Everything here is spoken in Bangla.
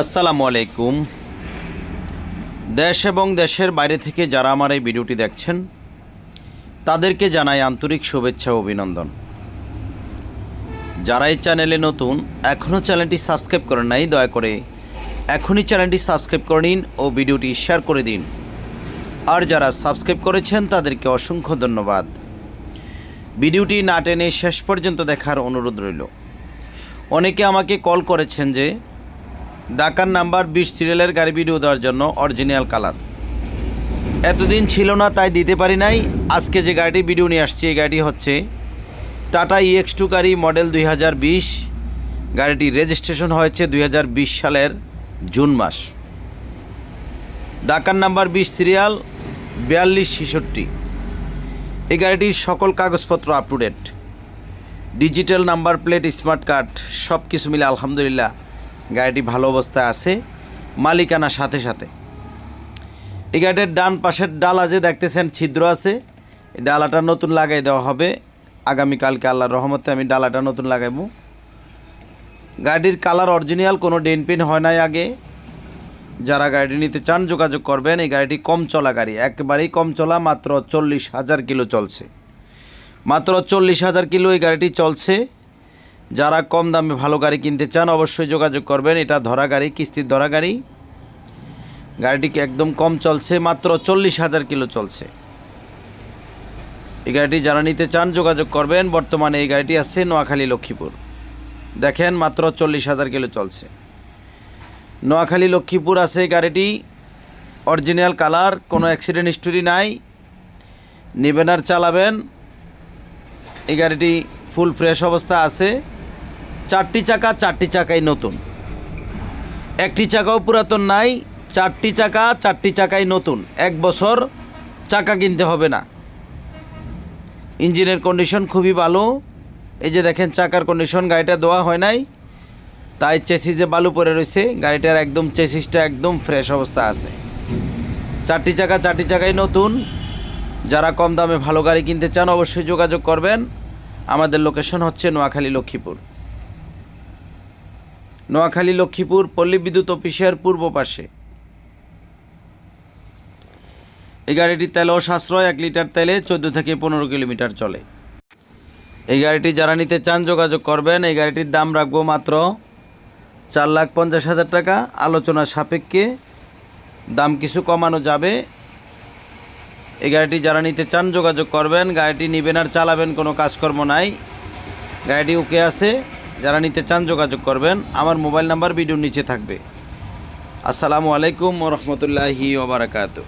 আসসালামু আলাইকুম। দেশ এবং দেশের বাইরে থেকে যারা আমার এই ভিডিওটি দেখছেন, তাদেরকে জানাই আন্তরিক শুভেচ্ছা অভিনন্দন। যারা এই চ্যানেলে নতুন, এখনও চ্যানেলটি সাবস্ক্রাইব করেন নাই, দয়া করে এখনই চ্যানেলটি সাবস্ক্রাইব করে নিন ও ভিডিওটি শেয়ার করে দিন। আর যারা সাবস্ক্রাইব করেছেন, তাদেরকে অসংখ্য ধন্যবাদ। ভিডিওটি না টেনে শেষ পর্যন্ত দেখার অনুরোধ রইল। অনেকে আমাকে কল করেছেন যে ডাকার নাম্বার বিশ সিরিয়ালের গাড়ি ভিডিও দেওয়ার জন্য অরিজিনাল কালার। এতদিন ছিল না, তাই দিতে পারি নাই। আজকে যে গাড়িটি ভিডিও নিয়ে আসছি, এই গাড়িটি হচ্ছে টাটা ইএক্স টু গাড়ি, মডেল দুই হাজার বিশ। গাড়িটি রেজিস্ট্রেশন হয়েছে দুই হাজার বিশ সালের জুন মাস। ডাকার নাম্বার বিশ সিরিয়াল বিয়াল্লিশ ছেষট্টি। এই গাড়িটির সকল কাগজপত্র up to date digital number, plate, smart card সব কিছু মিলে আলহামদুলিল্লাহ গাড়িটি ভালো অবস্থায় আছে, মালিকানা সাথে সাথে। এই গাড়িটার ডান পাশের ডালা যে দেখতেছেন, ছিদ্র আছে। এই ডালাটা নতুন লাগাই দেওয়া হবে। আগামীকালকে আল্লাহর রহমতে আমি ডালাটা নতুন লাগাইবো গাড়ির কালার অরিজিনাল, কোনো ডেন পেন হয় নাই আগে। যারা গাড়িটি নিতে চান, যোগাযোগ করবেন। এই গাড়িটি কম চলা গাড়ি, একেবারেই কম চলা, মাত্র চল্লিশ হাজার কিলো চলছে। মাত্র চল্লিশ হাজার কিলো এই গাড়িটি চলছে। যারা কম দামে ভালো গাড়ি কিনতে চান অবশ্যই যোগাযোগ করবেন। এটা ধরা গাড়ি, কিস্তির ধরা গাড়ি। গাড়িটিকে একদম কম চলছে, মাত্র চল্লিশ হাজার কিলো চলছে। এই গাড়িটি যারা নিতে চান যোগাযোগ করবেন। বর্তমানে এই গাড়িটি আছে নোয়াখালী লক্ষ্মীপুর। দেখেন, মাত্র চল্লিশ হাজার কিলো চলছে। নোয়াখালী লক্ষ্মীপুর আছে গাড়িটি। অরিজিনাল কালার, কোনো অ্যাক্সিডেন্ট হিস্টোরি নাই। নেবেন আর চালাবেন। এই গাড়িটি ফুল ফ্রেশ অবস্থা আছে। চারটি চাকা, চারটি চাকাই নতুন। একটি চাকাও পুরাতন নাই, চারটি চাকা, চারটি চাকাই নতুন। এক বছর চাকা কিনতে হবে না। ইঞ্জিনের কন্ডিশন খুবই ভালো। এই যে দেখেন, চাকার কন্ডিশন, গাড়িটা দেওয়া হয় নাই। তাই চেসিসে বালু পরে রয়েছে, গাড়িটার একদম চেসিসটা একদম ফ্রেশ অবস্থা আছে। চারটি চাকা, চারটি চাকাই নতুন। যারা কম দামে ভালো গাড়ি কিনতে চান, অবশ্যই যোগাযোগ করবেন। আমাদের লোকেশন হচ্ছে নোয়াখালী লক্ষ্মীপুর। নোয়াখালী, লক্ষ্মীপুর, পল্লী বিদ্যুৎ অফিসের পূর্ব পাশে। এই গাড়িটি তেলও সাশ্রয়, এক লিটার তেলে চোদ্দ থেকে পনেরো কিলোমিটার চলে। এই গাড়িটি যারা নিতে চান যোগাযোগ করবেন, এই গাড়িটির দাম রাখব মাত্র চার লাখ পঞ্চাশ হাজার টাকা। আলোচনা সাপেক্ষে দাম কিছু কমানো যাবে। এই গাড়িটি যারা নিতে চান যোগাযোগ করবেন, গাড়িটি নেবেন আর চালাবেন কোনো কাজকর্ম নাই। গাড়িটি ওকে আছে। যারা নিতে চান যোগাযোগ করবেন, আমার মোবাইল নাম্বার ভিডিওর নিচে থাকবে। আসসালামু আলাইকুম রহমতুল্লাহি ওবরাকাতু